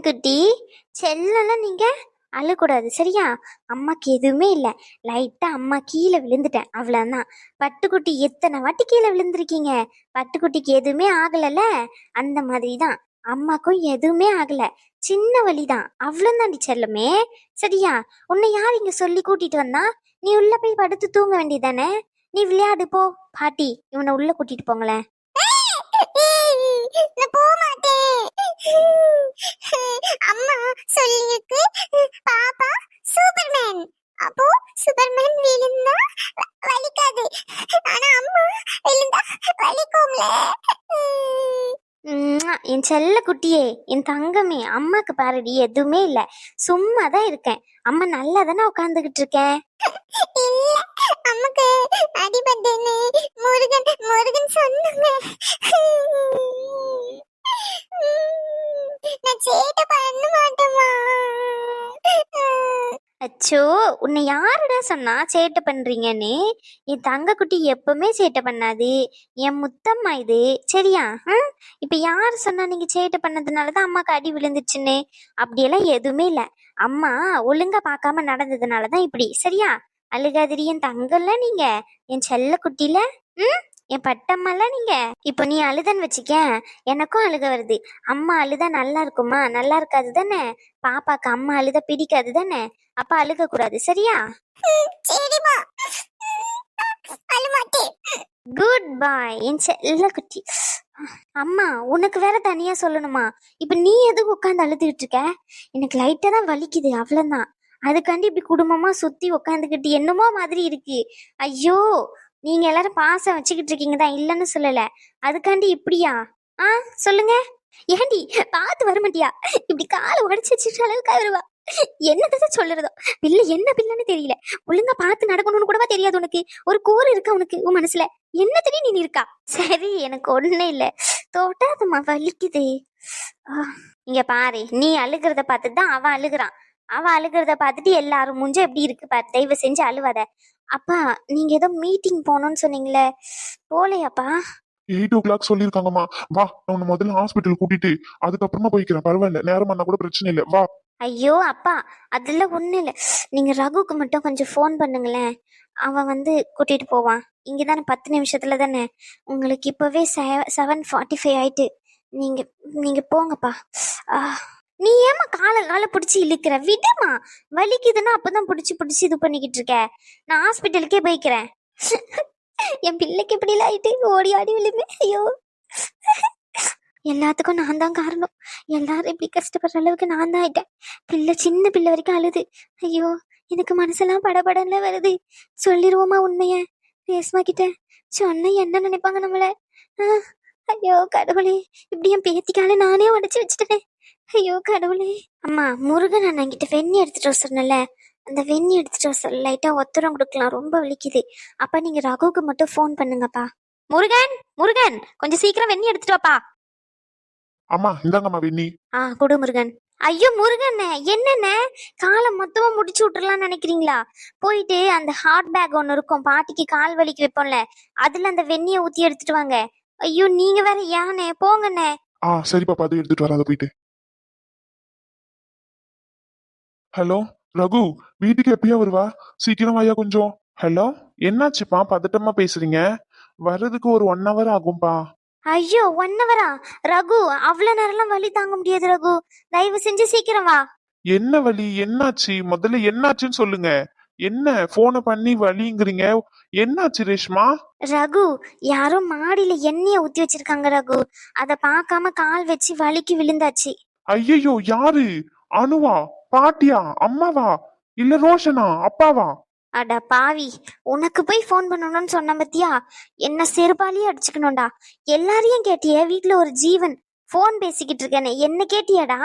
ரோஷன் குட்டி செல்லலாம் நீங்க அழக்கூடாது சரியா? அம்மாக்கு எதுவுமே இல்லை. லைட்டாக அம்மா கீழே விழுந்துட்டேன் அவ்வளோதான் பட்டுக்குட்டி எத்தனை வாட்டி கீழே விழுந்திருக்கீங்க? பட்டுக்குட்டிக்கு எதுவுமே ஆகலைல்ல? அந்த மாதிரி தான் அம்மாக்கும் எதுவுமே ஆகலை. சின்ன வழி தான் அவ்வளோதாண்டி செல்லமே. சரியா? உன்னை யார் இங்கே சொல்லி கூட்டிட்டு வந்தா? நீ உள்ள போய் படுத்து தூங்க வேண்டியதானே நீ விளையாடு போ. பாட்டி இவனை உள்ள கூட்டிட்டு போங்களேன். நான் போக மாட்டேன் அம்மா சொல்லிருக்கு பாப்பா சூப்பர்மேன். அப்போ சூப்பர்மேன் விழுந்தா வலிக்காது. ஆனா அம்மா விழுந்தா வலிக்கும்ல. என் செல்ல குட்டியே என் தங்கமே அம்மாக்கு பாருடி எதுவுமே இல்ல. சும்மா தான் இருக்கேன். அம்மா நல்லா தானே உட்காந்துக்கிட்டு இருக்கேன் அம்மாக்கு அடிபட்டேன்னு முருகன் முருகன் சொன்னாங்க. நான் சேட்டை பண்ண மாட்டேமா அச்சோ உன்னை யாருடா சொன்னா சேட்டை பண்றீங்கன்னு? என் தங்க குட்டி எப்பவுமே சேட்டை பண்ணாது. என் முத்தம்மா இது. சரியா? இப்ப யார் சொன்னா நீங்க சேட்டை பண்ணதுனாலதான் அம்மாக்கு அடி விழுந்துச்சுன்னு அப்படியெல்லாம் எதுவுமே இல்லை. அம்மா ஒழுங்கா பார்க்காம நடந்ததுனாலதான் இப்படி. சரியா? அழுகாதிரி என் தங்கல்ல நீங்க? என் செல்ல குட்டில? ம்? என் பட்டம்மால நீங்க? இப்போ நீ அழுதன்னு வச்சுக்க எனக்கும் அழுக வருது. அம்மா அழுதா நல்லா இருக்குமா? நல்லா இருக்காது தானே? பாப்பாக்கு அம்மா அழுத பிடிக்காது தானே? அப்ப அழுக கூடாது சரியா குட் பாய் என் செல்ல குட்டி. அம்மா உனக்கு வேற தனியா சொல்லணுமா? இப்ப நீ எதுக்கு உட்காந்து அழுதுகிட்டு இருக்க? எனக்கு லைட்டா தான் வலிக்குது அவ்வளவுதான். அதுக்காண்டி இப்படி குடும்பமா சுத்தி உட்காந்துக்கிட்டு என்னமோ மாதிரி இருக்கு. ஐயோ நீங்க எல்லாரும் பாசம் வச்சுக்கிட்டு இருக்கீங்க தான் இல்லைன்னு சொல்லல. அதுக்காண்டி இப்படியா? ஆ சொல்லுங்க. ஏண்டி பார்த்து வர மாட்டியா இப்படி காலை உடச்சு வச்சுட்டு அளவுக்கு வருவா என்னதான் சொல்லுறதோ? பிள்ளை என்ன பிள்ளைன்னு தெரியல. ஒழுங்கா பார்த்து நடக்கணும்னு கூடவா தெரியாது உனக்கு? ஒரு கூறு இருக்கா உனக்கு உன் மனசுல? என்ன நீ இருக்கா? சரி எனக்கு ஒண்ணு இல்ல. தோட்டாதம்மா வலிக்குதே. இங்க பாரு நீ அழுகிறத பார்த்து தான் அவன் அழுகுறான். அவன் அழுகிறத பார்த்துட்டு எல்லாரும் மூஞ்ச எப்படி இருக்கு பாரு தயவு செஞ்சு அழுவாத. அப்பா நீங்க ஏதோ மீட்டிங் போகணும்னு சொன்னீங்களே. போலையாப்பா. எயிட் ஓ கிளாக் சொல்லியிருக்காங்கம்மா. வா நான் முதல்ல ஹாஸ்பிட்டல் கூட்டிட்டு அதுக்கப்புறமா போய்க்கிறேன். பரவாயில்ல நேரம் பண்ணா கூட பிரச்சனை இல்லை. வா. ஐயோ அப்பா அதெல்லாம் ஒன்றும் இல்லை. நீங்கள் ரகுக்கு மட்டும் கொஞ்சம் ஃபோன் பண்ணுங்களேன். அவன் வந்து கூட்டிகிட்டு போவான். இங்கே தானே பத்து நிமிஷத்தில் தானே. உங்களுக்கு இப்போவே செவன் ஃபார்ட்டி ஃபைவ் ஆயிட்டு. நீங்கள் நீங்கள் போங்கப்பா. ஆ, நீ ஏம்மா காலை காலை பிடிச்சி இழுக்கிற? விடுமா. வலிக்குதுன்னா அப்பதான் பிடிச்சி பிடிச்சி இது பண்ணிக்கிட்டு இருக்க. நான் ஹாஸ்பிட்டலுக்கே போய்க்கிறேன். என் பிள்ளைக்கு இப்படிலாம் ஆயிட்டு ஓடி ஆடி விழுமே. ஐயோ. எல்லாத்துக்கும் நான் தான் காரணம். எல்லாரும் இப்படி கஷ்டப்படுற அளவுக்கு நான் தான் ஆயிட்டேன். பிள்ளை சின்ன பிள்ளை வரைக்கும் அழுது. ஐயோ எனக்கு மனசெல்லாம் படபடன்னு வருது. சொல்லிடுவோமா உண்மைய? ரேஸ்மா கிட்ட. சொன்ன என்ன நினைப்பாங்க நம்மள? ஐயோ கடவுளே. இப்படி என் பேத்திக்கால நானே உடச்சி வச்சுட்டேன். ஐயோ கடவுளே. அம்மா முருகன் அண்ணன் கிட்ட வெண்ணி எடுத்துட்டு வர சொன்னல அந்த வெண்ணி எடுத்துட்டு வர சொல்ல லைட்டா ஒத்தரம் கொடுக்கலாம். ரொம்ப வலிக்குது. அப்ப நீங்க ரகுவுக்கு மட்டும் ஃபோன் பண்ணுங்கப்பா. முருகன் முருகன் கொஞ்சம் சீக்கிரம் வெண்ணி எடுத்துட்டு வாப்பா. அம்மா இந்தாங்கம்மா வெண்ணி. ஆ குடு முருகன். ஐயோ முருகண்ணே என்னண்ணே காலை மொத்தமா முடிச்சு விட்டுறலாம்னு நினைக்கிறீங்களா? போயிட்டு அந்த ஹாட் பேக் ஒன்று இருக்கும். பாட்டிக்கு கால் வலிக்கு வைப்போம்ல. அதுல அந்த வெந்நியை ஊத்தி எடுத்துட்டு வாங்க. ஐயோ நீங்க வேற யானே? போங்கண்ணே. ஆ சரி பாப்பா அது எடுத்துட்டு வராத போயிட்டு. ஹலோ ரகு வீட்டுக்கு எப்பயா வருவா? சீக்கிரம் வாயா கொஞ்சம். ஹலோ என்னாச்சுப்பா? பதட்டமா பேசுறீங்க. வர்றதுக்கு ஒரு ஒன் ஹவர் ஆகும்பா. ஐயோ ஒன் ஹவரா ரகு அவ்வளவு நேரம்லாம் வலி தாங்க முடியாது ரகு. தயவு செஞ்சு சீக்கிரம் வா. என்ன வலி? என்னாச்சு? முதல்ல என்னாச்சுன்னு சொல்லுங்க. என்ன? போனை பண்ணி வலிங்கிறீங்க? என்னாச்சு ரேஷ்மா? ரகு யாரோ மாடியில எண்ணெய ஊத்தி வச்சிருக்காங்க ரகு. அத பார்க்காம கால் வச்சு வலிக்கு விழுந்தாச்சு. ஐயையோ யாரு? அனுவா. பாட்டியா அம்மாவா? இல்ல ரோஷனா அப்பாவா? அட பாவி உனக்கு போய் ஃபோன் பண்ணணும்னு சொன்ன பத்தியா? என்ன செருப்பாலேயே அடிச்சுக்கணும்டா. எல்லாரையும் கேட்டியே வீட்ல ஒரு ஜீவன். ஃபோன் பேசிக்கிட்டு இருக்கேனே என்ன கேட்டியாடா?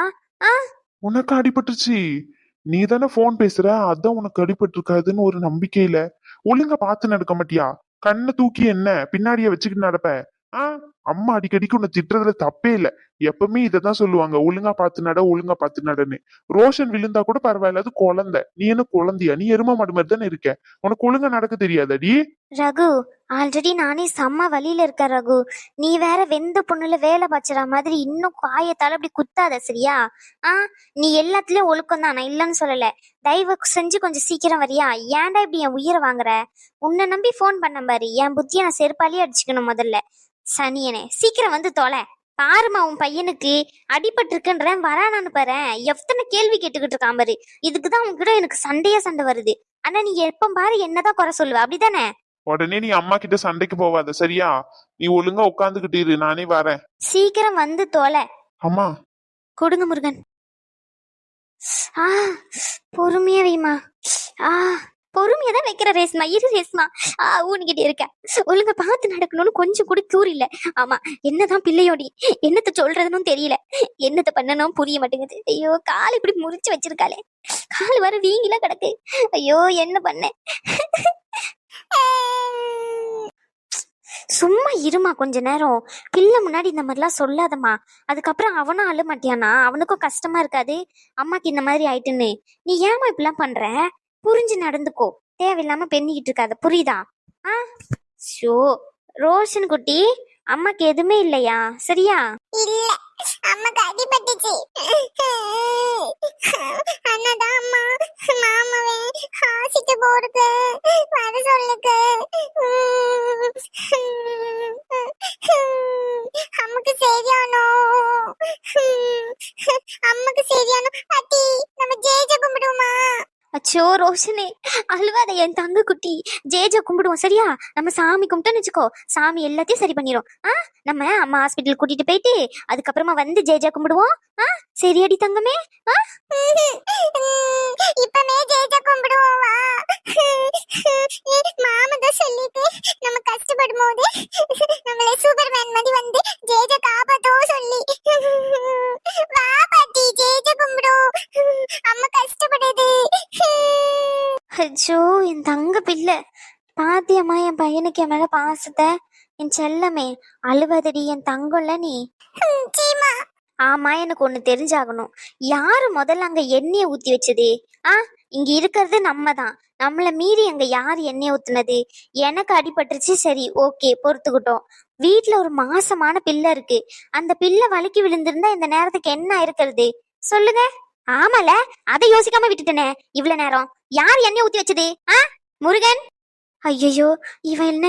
உனக்கு அடிபட்டுருச்சு. நீ தானே போன் பேசுற? அதான் உனக்கு அடிபட்டிருக்காதுன்னு ஒரு நம்பிக்கையில. ஒழுங்கா பார்த்து நடக்க மாட்டியா? கண்ணை தூக்கி என்ன? பின்னாடியே வச்சுக்கிட்டு நடப்ப. ஆ? அம்மா அடிக்கடிக்கு உன்னை திட்டுறதுல தப்பே இல்ல. எப்பவுமே இததான் சொல்லுவாங்க. ஒழுங்கா பார்த்து நட ஒழுங்கா பார்த்து நடன்னு. ரோஷன் விழுந்தா கூட பரவாயில்ல. அது குழந்தை. நீ என்ன குழந்தையா? நீ எரும மாடு மாதிரி தானே இருக்க. உனக்கு ஒழுங்கா நடக்க தெரியாதடி ரகு ஆல்ரெடி நானே செம்ம வழியில இருக்கேன் ரகு. நீ வேற வெந்த பொண்ணுல வேலை பச்சுற மாதிரி இன்னும் காயத்தால அப்படி குத்தாத சரியா? ஆ நீ எல்லாத்துலயும் ஒழுக்கம் தான். நான் இல்லைன்னு சொல்லல. தயவு செஞ்சு கொஞ்சம் சீக்கிரம் வரியா? ஏன்டா இப்படி என் உயிரை வாங்குற? உன்னை நம்பி ஃபோன் பண்ண பாரு. என் புத்தியை நான் செருப்பாலேயே அடிச்சுக்கணும் முதல்ல. சனியனே சீக்கிரம் வந்து தொலை. பாருமா உன் பையனுக்கு அடிபட்டிருக்குன்றேன் வரானான்னு பாரு. எத்தனை கேள்வி கேட்டுக்கிட்டு இருக்கான் பாரு. இதுக்கு தான் உன்கிட்ட எனக்கு சண்டையா சண்டை வருது. ஆனா நீ எப்ப பாரு என்னதான் குறை சொல்லுவ. அப்படிதானே? உடனே நீ அம்மா கிட்ட சண்டைக்கு போவாத. சரியா? நீ ஒழுங்கா உட்காந்துக்கிட்டு இரு. நானே வரேன். சீக்கிரம் வந்து தொலை. அம்மா. கொடுங்க முருகன். ஆ பொறுமையா வைமா ஆ. பொறுமையா தான் வைக்கிற ரேஸ்மா இரு ரேஸ்மா ஆ ஊனிக்கிட்டே இருக்கேன் ஒழுங்க பார்த்து நடக்கணும்னு கொஞ்சம் கூட கூறு இல்ல. ஆமா என்னதான் பிள்ளையோடி. என்னத்த சொல்றதுன்னு தெரியல. என்னத்த பண்ணணும் புரிய மாட்டேங்குது. ஐயோ கால் இப்படி முறிச்சு வச்சிருக்காளே. கால் வர வீங்கில கிடக்கு. ஐயோ என்ன பண்ண? சும்மா இருமா கொஞ்ச நேரம். பிள்ளை முன்னாடி இந்த மாதிரிலாம் சொல்லாதம்மா. அதுக்கப்புறம் அவனும் அழ மாட்டியானா அவனுக்கும் கஷ்டமா இருக்காது. அம்மாக்கு இந்த மாதிரி ஆயிட்டுன்னு. நீ ஏமா இப்படிலாம் பண்ற? புரிஞ்சு நடந்துக்கோ. தேவையில்லாம பெண்ணிக்கிட்டு இருக்காத. புரியுதா? ஆ? ஷோ ரோஷன் குட்டி அம்மாக்கு எதுவுமே இல்லையா? சரியா? இல்ல. அம்மாக்கு அடிபட்டுச்சு. அண்ணாதான் அம்மா. மாமாவே ஹாஸ்பிட்டல் போறதுக்கு வர சொல்லுக்கு. அம்மாக்கு சரியானோ? அம்மாக்கு சரியானோ? அட்டி நம்ம ஜெயிச்ச கும்பிடுவோமா? அச்சோ ரோஷனே அழுவாத என் தங்க குட்டி ஜேஜா கும்பிடுவோம் சரியா? நம்ம சாமி கும்பிட்டோன்னு வச்சுக்கோ. சாமி எல்லாத்தையும் சரி பண்ணிரும். ஆ? நம்ம அம்மா ஹாஸ்பிட்டல் கூட்டிட்டு போயிட்டு அதுக்கப்புறமா வந்து ஜேஜா கும்பிடுவோம். ஆ? அடி தங்கமே. ஆ? இப்பமே ஜேஜா கும்பிடுவோமா மாமா தான் சொல்லிட்டு நம்ம கஷ்டப்படும் போது நம்மளே சூப்பர்மேன் மாதிரி பையனுக்கு என் மேல பாசத்தை? என் செல்லமே அழுவதடி என் தங்கம்ல நீ. ஆமா எனக்கு ஒண்ணு தெரிஞ்சாகணும். யாரு முதல்ல அங்க எண்ணெய ஊத்தி வச்சது? ஆ இங்க இருக்கிறது நம்ம தான் நம்மள மீறி அங்க யார் எண்ணெய் ஊத்துனது? எனக்கு அடிபட்டுருச்சு சரி ஓகே பொறுத்துக்கிட்டோம். வீட்ல ஒரு மாசமான பிள்ளை இருக்கு. அந்த பிள்ளை வலிக்கு விழுந்திருந்தா இந்த நேரத்துக்கு என்ன இருக்கிறது சொல்லுங்க. ஆமால அதை யோசிக்காம விட்டுட்டனே இவ்வளவு நேரம். யார் எண்ணெய் ஊத்தி வச்சது? ஆ முருகன்? ஐயோ இவன் என்ன?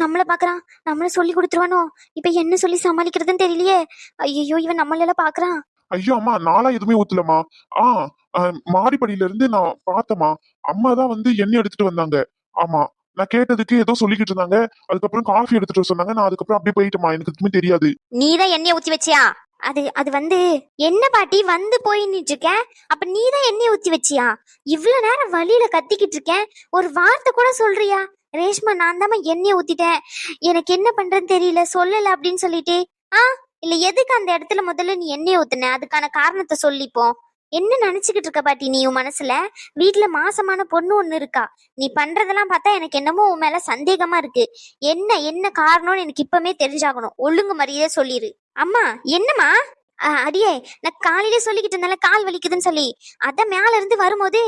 நம்மள பாக்குறான் நம்மள சொல்லி கொடுத்துருவானோ? இப்ப என்ன சொல்லி சமாளிக்கிறதுன்னு தெரியலையே. ஐயோ இவன் நம்மளெல்லாம் பாக்குறான் ஐயோ அம்மா நாளா எதுவுமே ஊத்தலமா ஆ அஹ், மாடிப்படியில இருந்து நான் பார்த்தேம்மா. அம்மா தான் வந்து எண்ணெய் எடுத்துட்டு வந்தாங்க. ஆமா நான் கேட்டதுக்கு ஏதோ சொல்லிக்கிட்டு இருந்தாங்க. அதுக்கப்புறம் காஃபி எடுத்துட்டு சொன்னாங்க. நான் அதுக்கப்புறம் அப்படியே போயிட்டேமா எனக்கு எதுவுமே தெரியாது. நீதான் எண்ணெய் ஊத்தி வச்சியா? அது அது வந்து என்ன பாட்டி வந்து போய் நின்று இருக்க அப்ப நீதான் எண்ணெய் ஊத்தி வச்சியா? இவ்வளவு நேரம் வழியில கத்திக்கிட்டு இருக்கேன் ஒரு வார்த்தை கூட சொல்றியா? ரேஷ்மா நான் தான் எண்ணெய் ஊத்திட்டேன். எனக்கு என்ன பண்றேன்னு தெரியல சொல்லல அப்படின்னு சொல்லிட்டு ஆ இல்ல எதுக்கு அந்த இடத்துல முதல்ல நீ எண்ணெய் ஊத்துன? அதுக்கான காரணத்தை சொல்லிப்போம் என்ன நினைச்சுக்கிட்டு இருக்க பாட்டி நீ உன் மனசுல? வீட்டுல மாசமான பொண்ணு ஒண்ணு இருக்கா? நீ பண்றதெல்லாம் பார்த்தா எனக்கு என்னமோ உன் மேல சந்தேகமா இருக்கு. என்ன என்ன காரணம்னு எனக்கு இப்பவுமே தெரிஞ்சாகணும். ஒழுங்கு மரியாதை சொல்லிரு. அம்மா என்னம்மா? அடியே நான் காலையிலே சொல்லிக்கிட்டு இருந்தேன்ல கால் வலிக்குதுன்னு சொல்லி. அதான் மேல இருந்து வரும்போது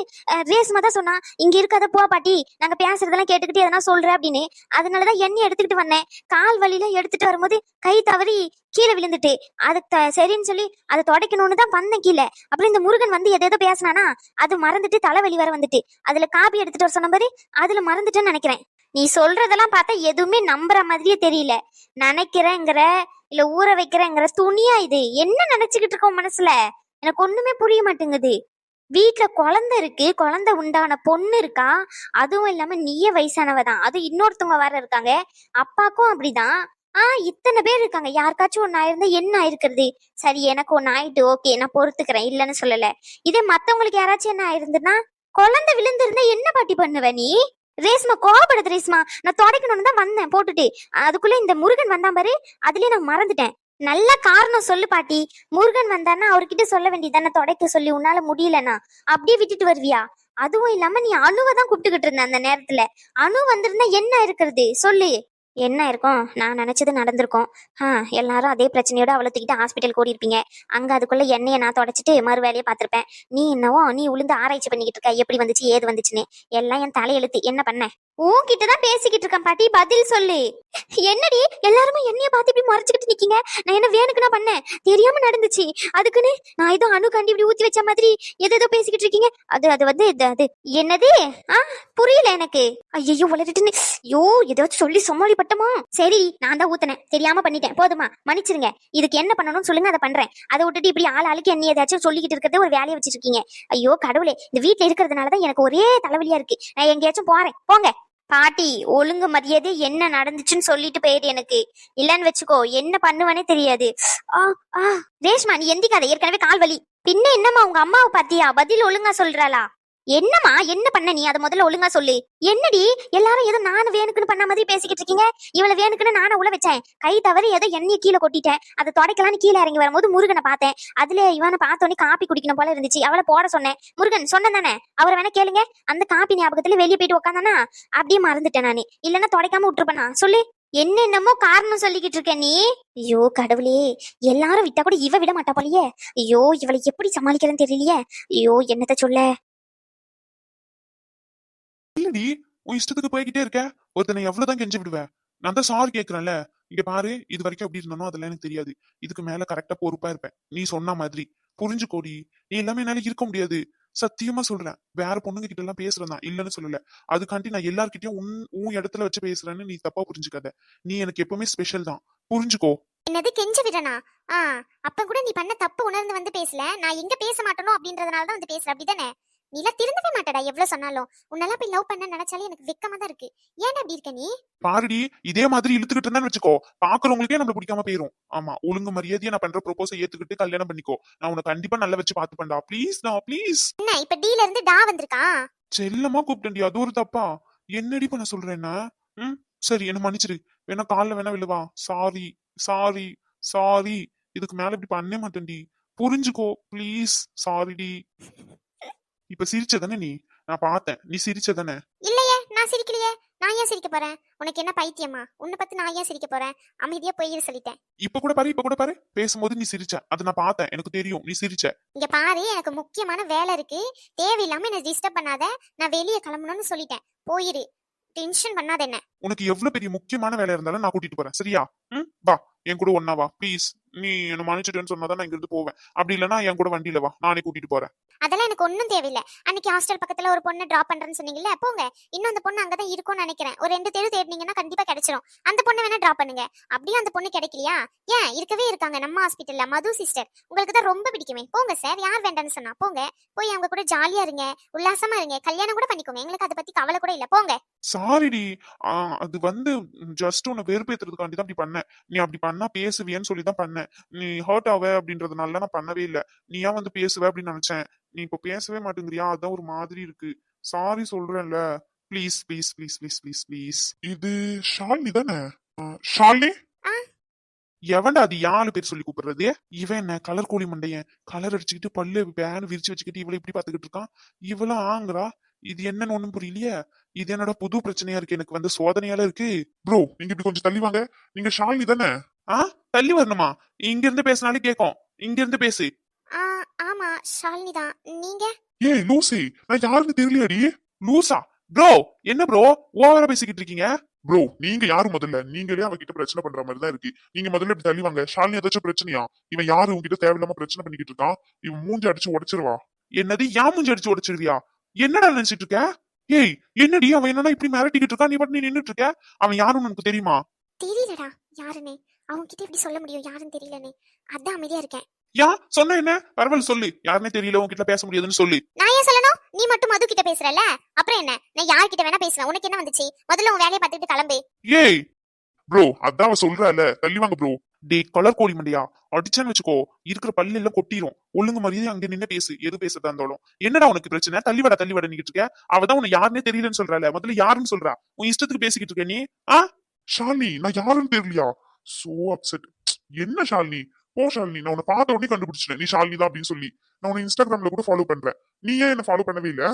ரேஸ்மா தான் சொன்னா இங்க இருக்காத போ பாட்டி. நாங்க பேசுறதெல்லாம் கேட்டுக்கிட்டு எதனா சொல்ற? அப்படின்னு. அதனாலதான் எண்ணெய் எடுத்துக்கிட்டு வந்தேன். கால் வலியில எடுத்துட்டு வரும்போது கை தவறி கீழே விழுந்துட்டு. அது த- சரின்னு சொல்லி அதை தொடக்கணும்னு தான் வந்தேன் கீழே. அப்புறம் இந்த முருகன் வந்து எதோ எதோ பேசினானா அது மறந்துட்டு தலைவலி வர வந்துட்டு. அதுல காபி எடுத்துட்டு வர சொன்ன பாரு அதுல மறந்துட்டேன்னு நினைக்கிறேன். நீ சொல்றதெல்லாம் பார்த்தா எதுவுமே நம்புற மாதிரியே தெரியல. நினைக்கிறேங்கிற இல்ல ஊற வைக்கிறேங்கிற துணியா இது. என்ன நினைச்சுக்கிட்டு இருக்கோம் மனசுல? எனக்கு ஒண்ணுமே புரிய மாட்டேங்குது. வீட்டுல குழந்தை இருக்கு. குழந்தை உண்டான பொண்ணு இருக்கா? அதுவும் இல்லாம நீயே வயசானவ தான். அது இன்னொருத்தவங்க வேற இருக்காங்க. அப்பாக்கும் அப்படிதான். ஆ இத்தனை பேர் இருக்காங்க. யாருக்காச்சும் ஒன்னு ஆயிருந்தா என்ன ஆயிருக்கிறது? சரி எனக்கு ஒன்னு ஆயிட்டு ஓகே நான் பொறுத்துக்கிறேன். இல்லைன்னு சொல்லல. இதே மத்தவங்களுக்கு யாராச்சும் என்ன ஆயிருந்துன்னா குழந்தை விழுந்திருந்தா என்ன பாட்டி பண்ணுவ நீ? ரேஸ்மா கோவப்படுது ரேஸ்மா நான் துடைக்கணும்னு தான் வந்தேன் போட்டுட்டு. அதுக்குள்ள இந்த முருகன் வந்தான் பாரு அதுலயே நான் மறந்துட்டேன். நல்ல காரணம் சொல்லு பாட்டி. முருகன் வந்தான்னா அவர்கிட்ட சொல்ல வேண்டியதானே துடைக்க சொல்லி உன்னால முடியலனா. அப்படியே விட்டுட்டு வருவியா? அதுவும் இல்லாம நீ அணுவை தான் கூப்பிட்டுக்கிட்டு இருந்த அந்த நேரத்துல. அணு வந்திருந்தா என்ன இருக்கிறது? சொல்லு. என்ன இருக்கும்? நான் நினைச்சது நடந்திருக்கும். ஆ எல்லாரும் அதே பிரச்சனையோட அவளை தூக்கிட்டு ஹாஸ்பிட்டல் கூடியிருப்பீங்க அங்கே அங்க அதுக்குள்ள எண்ணெயை நான் தொடச்சிட்டு மறு வேலையை பார்த்துருப்பேன். நீ என்னவோ நீ உளுந்து ஆராய்ச்சி பண்ணிக்கிட்டு இருக்க. எப்படி வந்துச்சு ஏது வந்துச்சுன்னு. எல்லாம் என் தலையெழுத்து. என்ன பண்ண? உன்கிட்ட தான் பேசிக்கிட்டு இருக்கேன் பாட்டி பதில் சொல்லு. என்னடி எல்லாருமே என்னைய பார்த்து இப்படி மறைச்சுக்கிட்டு நிக்கீங்க? நான் என்ன வேணுக்குன்னா பண்ணேன்? தெரியாம நடந்துச்சு. அதுக்குன்னு நான் ஏதோ அணு கண்டி இப்படி ஊத்தி வச்ச மாதிரி எது ஏதோ பேசிக்கிட்டு இருக்கீங்க. அது அது வந்து இது அது என்னது? ஆ புரியல எனக்கு. ஐயோ வளர்ட்டுன்னு ஐயோ ஏதாச்சும் சொல்லி சமாளிப்பட்டமா? சரி நான் தான் ஊத்தினேன். தெரியாம பண்ணிட்டேன். போதுமா மன்னிச்சிருங்க. இதுக்கு என்ன பண்ணணும்னு சொல்லுங்க அதை பண்றேன். அதை விட்டுட்டு இப்படி ஆள் ஆளுக்கு என்ன ஏதாச்சும் சொல்லிக்கிட்டு இருக்கிறத ஒரு வேலையை வச்சிருக்கீங்க. ஐயோ கடவுளே இந்த வீட்டுல இருக்கிறதுனால தான் எனக்கு ஒரே தலைவலியா இருக்கு. நான் எங்கேயாச்சும் போறேன். போங்க. பாட்டி ஒழுங்கு மரியாதை என்ன நடந்துச்சுன்னு சொல்லிட்டு போயிரு எனக்கு. இல்லன்னு வச்சுக்கோ என்ன பண்ணுவேனே தெரியாது. ரேஷ்மா நீ எந்திக்காத. ஏற்கனவே கால் வலி. பின்ன என்னம்மா உங்க அம்மாவை பாத்தியா பதில் ஒழுங்கா சொல்றாளா? என்னம்மா என்ன பண்ண நீ? அதை முதல்ல ஒழுங்கா சொல்லு. என்னடி? எல்லாரும் ஏதோ நானும் வேணுக்குன்னு பண்ண மாதிரி பேசிக்கிட்டு இருக்கீங்க. இவளை வேணுக்குன்னு நானும் உள்ள வச்சேன். கை தவறி ஏதோ எண்ணெயை கீழே கொட்டிட்டேன். அதை தொடக்கலான்னு கீழே இறங்கி வரும்போது முருகனை பார்த்தேன். அதுல இவனை பார்த்தோன்னே காப்பி குடிக்கணும் போல இருந்துச்சு. அவளை போட சொன்னேன். முருகன் சொன்னேன் தானே? அவரை வேணா கேளுங்க. அந்த காப்பி ஞாபகத்துல வெளியே போயிட்டு உட்காந்தானா அப்படியே மறந்துட்டேன் நானு. இல்லைன்னா தொடக்காம விட்டுருப்பேனா? சொல்லு. என்னென்னமோ காரணம் சொல்லிக்கிட்டு இருக்க நீ? ஐயோ கடவுளே. எல்லாரும் விட்டா கூட இவ விட மாட்டா போலயே. ஐயோ இவளை எப்படி சமாளிக்கிறேன்னு தெரியலையே. ஐயோ என்னத்த சொல்ல? இல்லடி உன் இஷ்டத்துக்கு போய்கிட்டே இருக்க. ஒருத்தனை எவ்வளவுதான் கெஞ்சி விடுவ. நான் தான் சாரி கேக்குறேன்ல. இங்க பாரு இது வரைக்கும் எப்படி இருந்தனோ அதெல்லாம் எனக்கு தெரியாது. இதுக்கு மேல கரெக்டா பொறுப்பா இருப்பேன் நீ சொன்ன மாதிரி. புரிஞ்சுக்கோடி. நீ எல்லாமே என்னால இருக்க முடியாது. சத்தியமா சொல்றேன். வேற பொண்ணுங்க கிட்ட எல்லாம் பேசுறேன் தான் இல்லன்னு சொல்லல. அதுக்காண்டி நான் எல்லார்கிட்டயும் உன் உன் இடத்துல வச்சு பேசுறேன்னு நீ தப்பா புரிஞ்சுக்காத. நீ எனக்கு எப்பவுமே ஸ்பெஷல் தான். புரிஞ்சுக்கோ. என்னது கெஞ்ச விடனா ஆ அப்ப கூட நீ பண்ண தப்பு உணர்ந்து வந்து பேசல. நான் எங்க பேச மாட்டேனோ அப்படின்றதுனால தான் வந்து பேசுற. அப்படிதானே? நீலாம் திருந்தவே மாட்டடா எவ்வளவு சொன்னாலும். உன்னெல்லாம் போய் லவ் பண்ண நினைச்சாலே எனக்கு வெக்கமா தான் இருக்கு. ஏன் அப்படி இருக்க நீ? பாருடி இதே மாதிரி இழுத்துக்கிட்டு இருந்தான்னு வச்சுக்கோ. பாக்குறவங்களுக்கே நம்மள பிடிக்காம போயிரும். ஆமா ஒழுங்கு மரியாதையா நான் பண்ற ப்ரோபோஸை ஏத்துக்கிட்டு கல்யாணம் பண்ணிக்கோ. நான் உன்னை கண்டிப்பா நல்லா வச்சு பாத்து பண்ணா ப்ளீஸ் நான் ப்ளீஸ் என்ன இப்ப டீல இருந்து டா வந்திருக்கா? செல்லமா கூப்பிட்டேன்டி அது ஒரு தப்பா? என்னடி பண்ண சொல்றேன்னா ம்? சரி என்ன மன்னிச்சிரு. வேணா கால்ல வேணா விழுவா சாரி சாரி சாரி இதுக்கு மேல இப்படி பண்ணே மாட்டேன்டி. புரிஞ்சுக்கோ ப்ளீஸ் சாரிடி இப்ப சிரிச்சதானே நீ? நான் பார்த்தேன். நீ சிரிச்சதானே? இல்லையே நான் சிரிக்கலையே. நான் ஏன் சிரிக்க போறேன்? உனக்கு என்ன பைத்தியமா? உன்னை பத்தி நான் ஏன் சிரிக்க போறேன்? அமைதியா போயிரு சொல்லிட்டேன். இப்ப கூட பாரு இப்ப கூட பாரு. பேசும்போது நீ சிரிச்ச. அதை நான் பார்த்தேன். எனக்கு தெரியும். நீ சிரிச்ச. இங்க பாரு எனக்கு முக்கியமான வேலை இருக்கு. தேவையில்லாம என்ன டிஸ்டர்ப் பண்ணாத. நான் வெளியே கிளம்பணும்னு சொல்லிட்டேன். போயிரு. டென்ஷன் பண்ணாத என்ன. உனக்கு எவ்வளவு பெரிய முக்கியமான வேலை இருந்தாலும் நான் கூட்டிட்டு போறேன். சரியா? ம்? வா. என் கூட ஒன்னா வா. ப்ளீஸ் நீ என்ன மன்னிச்சிட்டேன்னு சொன்னாதான் நான் இங்க இருந்து போவேன். அப்படி இல்லைன்னா என் கூட வண்டியில வா. நானே கூட்டிட்டு போறேன். அதெல்லாம் எனக்கு ஒன்றும் தேவையில்லை. அன்னைக்கு ஹாஸ்டல் பக்கத்துல ஒரு பொண்ணை டிராப் பண்றேன்னு சொன்னீங்கல்ல போங்க. இன்னும் அந்த பொண்ணு அங்கதான் இருக்கும்னு நினைக்கிறேன். ஒரு ரெண்டு தெரு தேடினீங்கன்னா கண்டிப்பா கிடைச்சிரும். அந்த பொண்ணை வேணா டிராப் பண்ணுங்க. அப்படியே அந்த பொண்ணு கிடைக்கலையா? ஏன்? இருக்கவே இருக்காங்க. நம்ம ஹாஸ்பிட்டல்ல மது சிஸ்டர் உங்களுக்கு தான் ரொம்ப பிடிக்குமே. போங்க சார் யார் வேண்டாம்னு சொன்னா? போங்க. போய் அவங்க கூட ஜாலியா இருங்க. உல்லாசமா இருங்க. கல்யாணம் கூட பண்ணிக்கோங்க. எங்களுக்கு அதை பத்தி கவலை கூட இல்ல. போங்க. சாரிடி அது வந்து ஜஸ்ட் உன்னை வெறுப்பேத்துறதுக்காண்டி தான் அப்படி பண்ணேன். நீ அப்படி பண்ணா பேசுவியன்னு சொல்லி தான் பண்ணேன். நீ ஹர்ட் ஆவ அப்படின்றதுனால நான் பண்ணவே இல்லை. நீ ஏன் வந்து பேசுவ அப்படின்னு நினைச்சேன்? நீ இப்போ பேசவே மாட்டேங்கிறியா? அதான் ஒரு மாதிரி இருக்கு. சாரி சொல்றேன்ல. Please please please please please please இது ஷாலினி தானே? ஷாலினி. எவன்டா அது? யாரு பேர் சொல்லி கூப்பிடுறது? இவன் என்ன? கலர் கோழி மண்டையன். கலர் அடிச்சுக்கிட்டு பல்லு பேன் விரிச்சு வச்சுக்கிட்டு இவளை இப்படி பாத்துக்கிட்டு இருக்கான்? இவளும் ஆங்குறா? இது என்னன்னு ஒண்ணும் புரியலையே. இது என்னோட புது பிரச்சனையா இருக்கு? எனக்கு வந்து சோதனையால இருக்கு. ப்ரோ நீங்க இப்படி கொஞ்சம் தள்ளி வாங்க. நீங்க ஷாலினி தானே? ஆ? தள்ளி வரணுமா? இங்க இருந்து பேசினாலே கேக்கும். இங்க இருந்து பேசு ஆமா ஷாலினி தான். நீங்க? ஏய் லூசி நான் யாருன்னு தெரியலையாடி. லூசா. ப்ரோ என்ன ப்ரோ? ஓவரா பேசிக்கிட்டு இருக்கீங்க? ப்ரோ நீங்க யாரு முதல்ல? நீங்களே அவகிட்ட பிரச்சனை பண்ற மாதிரி தான் இருக்கு. நீங்க முதல்ல இப்படி தள்ளி வாங்க. ஷாலினி ஏதாச்சும் பிரச்சனையா? இவன் யாரு? உங்ககிட்ட தேவையில்லாம பிரச்சனை பண்ணிக்கிட்டு இருக்கான். இவன் மூஞ்சி அடிச்சு உடைச்சிருவா. என்னது? யா மூஞ்சி அடிச்சு உடைச்சிருவியா என்னடா நினைச்சிட்டு இருக்க? ஏய் என்னடி? அவன் என்னன்னா இப்படி மிரட்டிக்கிட்டு இருக்கான்? நீ மட்டும் நீ நின்னுட்டு இருக்க? அவன் யாருன்னு உனக்கு தெரியுமா? தெரியலடா. யாருன்னு? அவங்க கிட்ட எப்படி சொல்ல முடியும்? யாருன்னு தெரியலன்னு அதான் அமைதியா இருக்கேன். யா சொன்ன என்ன? பரவாயில்ல சொல்லு. யாருன்னே தெரியல உன்கிட்ட பேச முடியாதுன்னு சொல்லு. நான் ஏன் சொல்லணும்? நீ மட்டும் மது கிட்ட பேசுறல அப்புறம் என்ன? நான் யார்கிட்ட வேணா பேசுவேன். உனக்கு என்ன வந்துச்சு? முதல்ல உன் வேலையை பார்த்துட்டு கிளம்பு. ஏய் ப்ரோ அதான் அவ சொல்றால தள்ளி வாங்க ப்ரோ டே கலர் கோழி மண்டியா அடிச்சான்னு வச்சுக்கோ இருக்கிற பல்லு எல்லாம் கொட்டிரும். ஒழுங்கு மரியாதை அங்க நின்னு பேசு. எது பேசுறதா இருந்தாலும். என்னடா உனக்கு பிரச்சனை? தள்ளி வட தள்ளி வட நிக்கிட்டு இருக்க. அவதான் உன்னை யாருன்னே தெரியலன்னு சொல்றால முதல்ல யாருன்னு சொல்றா? உன் இஷ்டத்துக்கு பேசிக்கிட்டு இருக்க நீ? ஆ? ஷாலினி நான் யாருன்னு தெரியலையா? சோ அப்செட் என்ன ஷாலினி? ஓ ஷாலினி நான் உன்னை பார்த்த உடனே கண்டுபிடிச்சிட்டேன். நீ ஷாலினி தான் அப்படின்னு சொல்லி. நான் உன்னை இன்ஸ்டாகிராம்ல கூட ஃபாலோ பண்றேன். நீ ஏன் என்ன ஃபாலோ பண்ணவே இல்ல?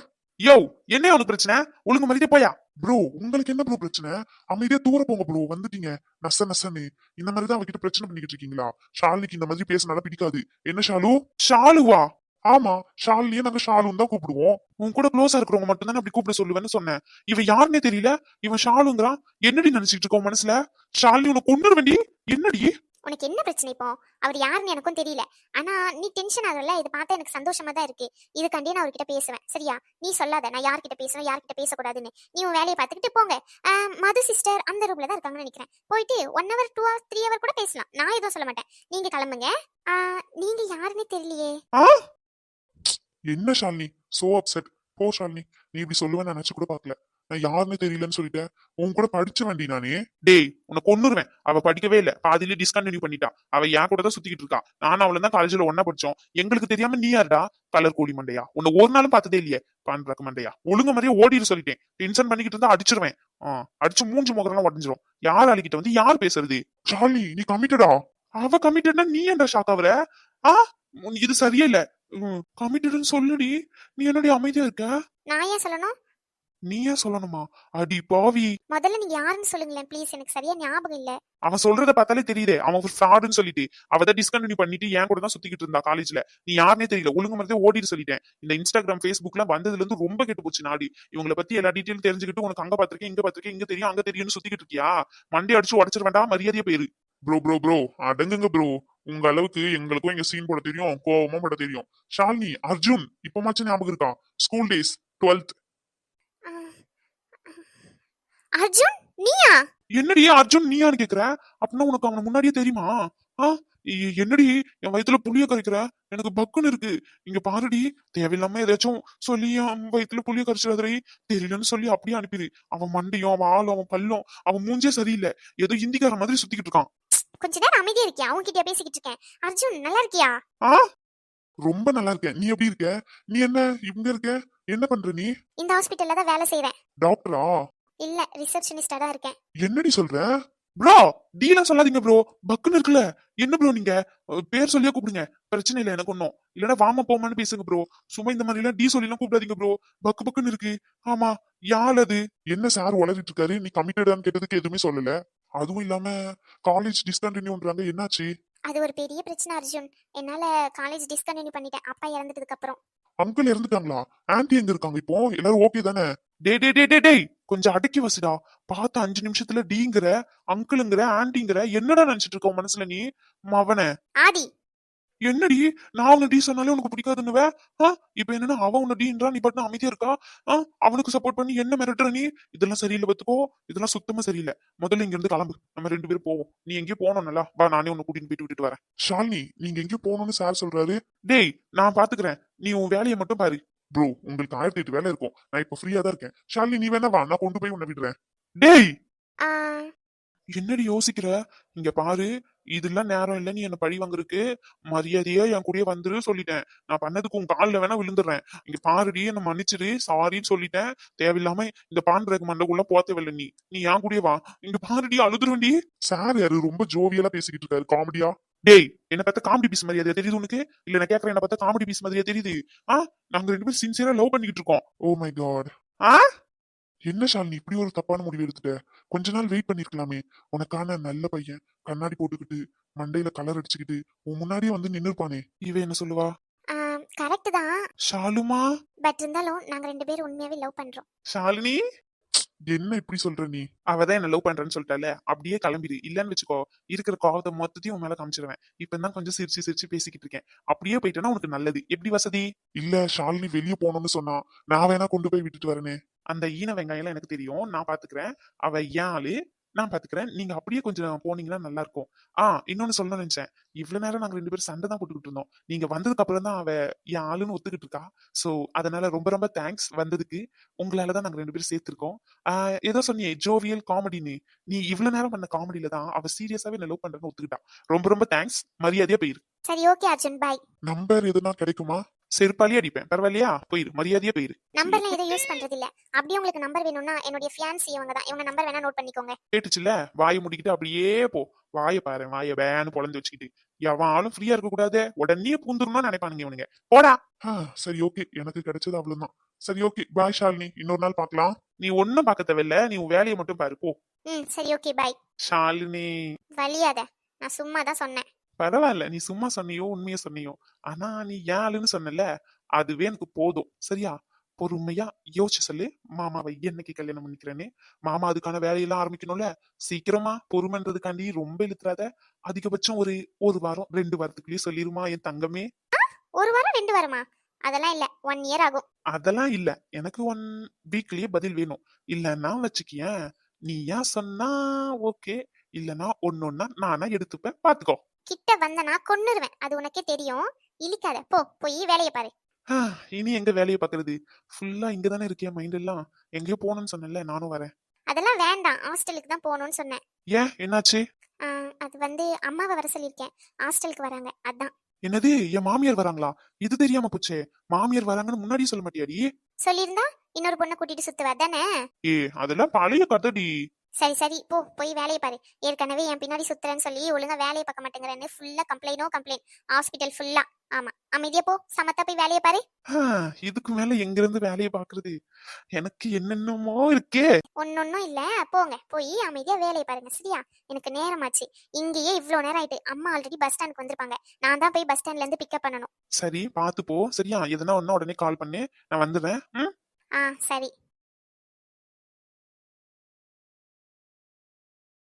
யோ என்ன உனக்கு பிரச்சனை? ஒழுங்கு மதிக்க போயா? ப்ரோ உங்களுக்கு என்ன ப்ரோ பிரச்சனை? அமைதியா தூர போங்க ப்ரோ வந்துட்டீங்க. நச நசன்னு. இந்த மாதிரி தான் அவகிட்ட பிரச்சனை பண்ணிக்கிட்டு இருக்கீங்களா? ஷாலினிக்கு இந்த மாதிரி பேசினால பிடிக்காது. என்ன ஷாலு? ஷாலுவா? ஆமா ஷாலினியே நாங்க ஷாலுன்னு தான் கூப்பிடுவோம். உன் கூட க்ளோஸா இருக்கிறவங்க மட்டும் தான் அப்படி கூப்பிட சொல்லுவேன்னு சொன்னேன். இவன் யாருன்னே தெரியல. இவன் ஷாலுங்கிறான் என்னடி நினைச்சிட்டு இருக்கோம் மனசுல? ஷாலினி உனக்கு கொண்டு வேண்டி என்னடி? உனக்கு என்ன பிரச்சனை இப்போ? அவர் யாருன்னு எனக்கும் தெரியல. ஆனா நீ டென்ஷன் ஆகல. இதை பார்த்தா எனக்கு சந்தோஷமா தான் இருக்கு. இதுக்காண்டியே நான் அவர்கிட்ட பேசுவேன். சரியா? நீ சொல்லாத. நான் யார்கிட்ட பேசுவேன்? யார்கிட்ட பேசக்கூடாதுன்னு. நீ உன் வேலையை பார்த்துக்கிட்டு போங்க. மது சிஸ்டர் அந்த ரூம்ல தான் இருக்காங்கன்னு நினைக்கிறேன். போயிட்டு one hour two hour three hour கூட பேசலாம். நான் எதுவும் சொல்ல மாட்டேன். நீங்க கிளம்புங்க. நீங்க யாருன்னு தெரியலையே. என்ன ஷாலினி? சோ அப்செட் போ ஷாலினி. நீ இப்படி சொல்லுவேன்னு நினைச்சு கூட பாக்கல நான் யாருன்னு தெரியலன்னு சொல்லிட்டேன். உன் கூட படிச்ச வேண்டி நானே. டேய் உன்னை கொன்னுருவேன். அவ படிக்கவே இல்ல. பாதியில டிஸ்கண்டினியூ பண்ணிட்டா. அவ என் கூட தான் சுத்திக்கிட்டு இருக்கா. நானும் அவள தான் காலேஜ்ல ஒன்னா படிச்சோம். எங்களுக்கு தெரியாம நீ யாருடா? கலர் கோழி மண்டையா? உன்னை ஒரு நாளும் பார்த்ததே இல்லையே. பான் மண்டையா? ஒழுங்கு மாதிரியே ஓடிடு சொல்லிட்டேன். டென்ஷன் பண்ணிக்கிட்டு இருந்தா அடிச்சிருவேன். அடிச்சு மூஞ்சி முகரெல்லாம் உடஞ்சிரும். யார் ஆளிக்கிட்ட வந்து யார் பேசுறது? ஷாலி நீ கமிட்டடா அவ கமிட்டட்னா நீ என்ன ஷாக் ஆகுற ஆ? இது சரியே இல்ல. கமிட்டட்னு சொல்லுடி. நீ என்னடி அமைதியா இருக்க? நான் ஏன் சொல்லணும்? நீ ஏன் சொல்லணுமா? அடி பாவி. முதல்ல நீங்க யாருன்னு சொல்லுங்களேன் ப்ளீஸ் எனக்கு சரியா ஞாபகம் இல்ல. அவன் சொல்றத பார்த்தாலே தெரியுதே. அவன் ஒரு ஃப்ராடுன்னு சொல்லிட்டு. அவ தான் டிஸ்கண்டினியூ பண்ணிட்டு என் கூட தான் சுத்திக்கிட்டு இருந்தா காலேஜ்ல நீ யாருனே தெரியல. ஒழுங்கு மாதிரி ஓடிட்டு சொல்லிட்டேன். இந்த இன்ஸ்டாகிராம் ஃபேஸ்புக்லாம் வந்ததுல இருந்து ரொம்ப கெட்டு போச்சு நாடி. இவங்கள பத்தி எல்லா டீட்டெயிலும் தெரிஞ்சுக்கிட்டு உனக்கு அங்க பாத்திருக்கேன் இங்க பாத்திருக்கேன் இங்க தெரியும் அங்க தெரியும்னு சுத்திக்கிட்டு இருக்கியா? மண்டி அடிச்சு உடச்சிட வேண்டாம் மரியாதையா போயிரு. ப்ரோ ப்ரோ ப்ரோ அடங்குங்க ப்ரோ உங்க அளவுக்கு எங்களுக்கும் எங்க சீன் போட தெரியும் கோவமா போட தெரியும். ஷாலினி அர்ஜுன் இப்பமாச்சும் ஞாபகம் இருக்கா? ஸ்கூல் டேஸ் டுவெல்த் அர்ஜுன் நீயா? என்னடி அர்ஜுன் நீயான்னு கேக்குற? அப்படின்னா உனக்கு அவன முன்னாடியே தெரியுமா? ஆ? என்னடி என் வயித்துல புளிய கரைக்கிற? எனக்கு பக்குன்னு இருக்கு. இங்க பாருடி தேவையில்லாம ஏதாச்சும் சொல்லி என் வயித்துல புளிய கரைச்சிடாதடி. தெரியலன்னு சொல்லி அப்படியே அனுப்பிடு. அவன் மண்டையும் அவன் ஆளும் அவன் பல்லும் அவன் மூஞ்சே சரியில்லை. ஏதோ இந்திக்கார மாதிரி சுத்திக்கிட்டு இருக்கான். கொஞ்ச நேரம் அமைதியா இருக்கியா? அவன்கிட்ட பேசிக்கிட்டு இருக்கேன். அர்ஜுன் நல்லா இருக்கியா? ஆ? ரொம்ப நல்லா இருக்கேன். நீ எப்படி இருக்க? நீ என்ன? இங்க இருக்க? என்ன பண்ற நீ? இந்த ஹாஸ்பிட்டல்ல தான் வேலை செய்றேன் டாக்டரா? இல்ல ரிசப்ஷனிஸ்டா தான் இருக்கேன். என்னடி சொல்ற? ப்ரோ டீலாம் சொல்லாதீங்க ப்ரோ. பக்குன்னு இருக்குல்ல. என்ன ப்ரோ நீங்க? அஹ், பேர் சொல்லியே கூப்பிடுங்க. பிரச்சனை இல்லை எனக்கு ஒன்றும் இல்லைன்னா வாமா போமான்னு பேசுங்க ப்ரோ. சும்மா இந்த மாதிரி எல்லாம் டி சொல்லிலாம் கூப்பிடாதீங்க ப்ரோ. பக்கு பக்குன்னு இருக்கு. ஆமா யார் அது? என்ன சார் வளரிட்டு இருக்காரு? நீ கமிட்டடான்னு கேட்டதுக்கு எதுவுமே சொல்லல. அதுவும் இல்லாம காலேஜ் டிஸ்கண்டினியூன்றாங்க என்னாச்சு? அது ஒரு பெரிய பிரச்சனை அர்ஜுன். என்னால காலேஜ் டிஸ்கண்டினியூ பண்ணிட்டேன். அப்பா இறந்ததுக்கு அப்புறம். அங்கிள் இறந்துட்டாங்களா? ஆன்ட்டி எங்க இருக்காங்க இப்போ? எல்லாரும் ஓகே தானே? டே டே டே டே டேய் கொஞ்சம் அடக்கி வசுடா பார்த்த அஞ்சு நிமிஷத்துல டீங்கிற அங்கிளுங்கிற ஆன்ட்டிங்கிற என்னடா நினைச்சிட்டு இருக்க உன் மனசுல நீ? மவன. ஆதி என்னடி? நான் உன்னை டி சொன்னாலே உனக்கு பிடிக்காதுன்னுவ? ஆ? இப்ப என்னன்னா அவன் உன்னை டீன்றா நீ பட்டு அமைதியா இருக்கா? ஆ? அவனுக்கு சப்போர்ட் பண்ணி என்ன மிரட்டுற நீ? இதெல்லாம் சரியில்லை பத்துக்கோ இதெல்லாம் சுத்தமா சரியில்லை. முதல்ல இங்க இருந்து கிளம்பு. நம்ம ரெண்டு பேரும் போவோம். நீ எங்கேயும் போனோம்ல வா நானே உன்னை கூட்டிட்டு போயிட்டு விட்டுட்டு வரேன். ஷாலினி நீங்க எங்கேயோ போகணும்னு சார் சொல்றாரு. டேய் நான் பாத்துக்கிறேன் நீ உன் வேலையை மட்டும் பாரு. ப்ரோ உங்களுக்கு ஆயிரத்தி எட்டு வேலை இருக்கும். நான் இப்ப ஃப்ரீயா தான் இருக்கேன். ஷாலினி நீ வேணா வா. நான் கொண்டு போய் உன்னை விடுறேன். டேய் என்னடி யோசிக்கிற? இங்க பாரு இதெல்லாம் நேரம் இல்ல நீ என்ன பழி வாங்குறதுக்கு? மரியாதையா என் கூடயே வந்துரு சொல்லிட்டேன். நான் பண்ணதுக்கு உன் கால்ல வேணா விழுந்துடுறேன். இங்க பாருடி என்ன மன்னிச்சிரு சாரின்னு சொல்லிட்டேன். தேவையில்லாம இந்த பாண்டரக்கு மண்டக்குள்ள போத்தவில்லை நீ. நீ என் கூடயே வா. இங்க பாருடி அழுதுருவண்டி. சார் யாரு? ரொம்ப ஜோவியலா பேசிக்கிட்டு இருக்காரு. காமெடியா டேய் என்ன பார்த்தா காமெடி பீஸ் மாதிரியா தெரியுது உனக்கு? இல்ல நான் கேக்குறேன் என்ன பார்த்தா காமெடி பீஸ் மாதிரியா தெரியுது? ஆ நாங்க ரெண்டு பேரும் சின்சியரா லவ் பண்ணிக்கிட்டு இருக்கோம். ஓ மை காட் ஆ? என்ன ஷாலினி இப்படி ஒரு தப்பான முடிவு எடுத்துட்ட? கொஞ்ச நாள் வெயிட் பண்ணிருக்கலாமே. உனக்கான நல்ல பையன் கண்ணாடி போட்டுக்கிட்டு மண்டையில கலர் அடிச்சுக்கிட்டு உன் முன்னாடியே வந்து நின்னுப்பானே இவ என்ன சொல்லுவா? கரெக்ட் தான். ஷாலுமா? பட் இருந்தாலும் நாங்க ரெண்டு பேரும் உண்மையாவே லவ் பண்றோம். ஷாலினி? என்ன இப்படி சொல்ற நீ? அவதான் என்ன லவ் பண்றேன்னு சொல்லிட்டால அப்படியே கிளம்பிடு. இல்லன்னு வச்சுக்கோ இருக்கிற கோவத்தை மொத்தத்தையும் உன் மேல காமிச்சிருவேன். இப்ப தான் கொஞ்சம் சிரிச்சு சிரிச்சு பேசிக்கிட்டு இருக்கேன். அப்படியே போயிட்டேன்னா உனக்கு நல்லது. எப்படி வசதி? இல்ல ஷாலினி வெளியே போகணும்னு சொன்னா நான் வேணா கொண்டு போய் விட்டுட்டு வரேனே. அந்த ஈன வெங்காயம் எனக்கு தெரியும். நான் பாத்துக்கிறேன். அவ ஏன் ஆளு நான் பாத்துக்கிறேன். நீங்க அப்படியே கொஞ்சம் போனீங்கன்னா நல்லா இருக்கும் ஆ இன்னொன்னு சொல்லணும்னு நினைச்சேன். இவ்வளவு நேரம் நாங்க ரெண்டு பேரும் சண்டை தான் போட்டுக்கிட்டு இருந்தோம். நீங்க வந்ததுக்கு அப்புறம் தான் அவ என் ஆளுன்னு ஒத்துக்கிட்டு இருக்கா. சோ அதனால ரொம்ப ரொம்ப தேங்க்ஸ் வந்ததுக்கு. உங்களால தான் நாங்க ரெண்டு பேரும் சேர்த்திருக்கோம். ஆஹ் ஏதோ சொன்னியே ஜோவியல் காமெடின்னு நீ இவ்வளவு நேரம் பண்ண காமெடியில தான் அவ சீரியஸாவே என்ன லவ் பண்றேன்னு ஒத்துக்கிட்டா. ரொம்ப ரொம்ப தேங்க்ஸ் மரியாதையா போயிரு. சரி ஓகே அர்ஜுன். பாய் நம்பர் எதுனா கிடைக்குமா? செருப்பாலே அடிப்பேன். பரவாயில்லையா? போயிரு மரியாதையா போயிரு. நம்பர்லாம் எதுவும் யூஸ் பண்றது இல்ல அப்படியே உங்களுக்கு நம்பர் வேணும்னா என்னுடைய ஃபியான்சி இவங்க தான். இவங்க நம்பர் வேணா நோட் பண்ணிக்கோங்க. கேட்டுச்சுல வாயை முடிக்கிட்டு அப்படியே போ. வாயை பாரு வாயை வேன்னு பொழந்து வச்சுக்கிட்டு. எவன் ஆளும் ஃப்ரீயா இருக்க கூடாது உடனே பூந்துருமா நினைப்பானுங்க இவனுங்க. போடா. சரி ஓகே எனக்கு கிடைச்சது அவ்வளவுதான். சரி ஓகே பாய் ஷாலினி. இன்னொரு நாள் பார்க்கலாம். நீ ஒன்னும் பார்க்க தேவையில்ல. நீ உன் வேலையை மட்டும் பாரு போ. ம் சரி ஓகே பாய் ஷாலினி. வலியாத. நான் சும்மா தான் சொன்னேன். பரவாயில்ல. நீ சும்மா சொன்னியோ உண்மையை சொன்னியோ. ஆனா நீ ஏழுன்னு சொன்னல அதுவே எனக்கு போதும். சரியா? பொறுமையா யோசிச்சு சொல்லு. மாமாவை என்னைக்கு கல்யாணம் பண்ணிக்கிறேன்னு. மாமா அதுக்கான வேலையெல்லாம் ஆரம்பிக்கணும்ல. சீக்கிரமா பொறுமைன்றதுக்காண்டி ரொம்ப இழுத்துறாத. அதிகபட்சம் ஒரு ஒரு வாரம் ரெண்டு வாரத்துக்குள்ளேயே சொல்லிருமா என் தங்கமே? ஒரு வாரம் ரெண்டு வாரமா? அதெல்லாம் இல்ல. ஒன் இயர் ஆகும். அதெல்லாம் இல்ல. எனக்கு ஒன் வீக்லயே பதில் வேணும். இல்லன்னா வச்சுக்கியேன் நீ ஏன் சொன்னா ஓகே இல்லனா ஒன்னொன்னா நானா எடுத்துப்பேன். பாத்துக்கோ. கிட்ட வந்தனா கொன்னுருவேன். அது உனக்கே தெரியும். இழிக்காத. போ போய் வேலையை பாரு. இனி எங்க வேலையை பாக்குறது ஃபுல்லா இங்க தானே இருக்கேன் மைண்ட் எல்லாம்? எங்கேயோ போகணும்னு சொன்னேன்ல நானும் வரேன். அதெல்லாம் வேண்டாம். ஹாஸ்டலுக்கு தான் போகணும்னு சொன்னேன். ஏன்? என்னாச்சு? அது வந்து அம்மாவை வர சொல்லியிருக்கேன். ஹாஸ்டலுக்கு வராங்க. அதான். என்னது? என் மாமியார் வராங்களா? இது தெரியாம போச்சே. மாமியார் வராங்கன்னு முன்னாடியே சொல்ல மாட்டியாடி? சொல்லியிருந்தா இன்னொரு பொண்ணை கூட்டிட்டு சுத்துவ. தானே ஏ அதெல்லாம் பழைய கதைடி. சரி சரி. போ போய் வேலையை பாரு. ஏற்கனவே என் பின்னாடி சுத்துறேன்னு சொல்லி ஒழுங்கா வேலையை பார்க்க மாட்டேங்கிறேன்னு ஃபுல்லா கம்ப்ளைனோ கம்ப்ளைண்ட் ஹாஸ்பிட்டல் ஃபுல்லா ஆமா. அமைதியா போ. சமத்தா போய் வேலையை பாரு. இதுக்கு மேல எங்க இருந்து வேலையை பாக்குறது எனக்கு என்னென்னமோ இருக்கே. ஒன்னொன்னும் இல்ல. போங்க. போய் அமைதியா வேலையை பாருங்க. சரியா? எனக்கு நேரமாச்சு. இங்கேயே இவ்ளோ நேரம் ஆயிட்டு அம்மா ஆல்ரெடி பஸ் ஸ்டாண்டுக்கு வந்திருப்பாங்க. நான் தான் போய் பஸ் ஸ்டாண்ட்ல இருந்து பிக்கப் பண்ணணும். சரி பாத்து போ. சரியா? எதுனா ஒன்னா உடனே கால் பண்ணு. நான் வந்துடுறேன். ஆ சரி.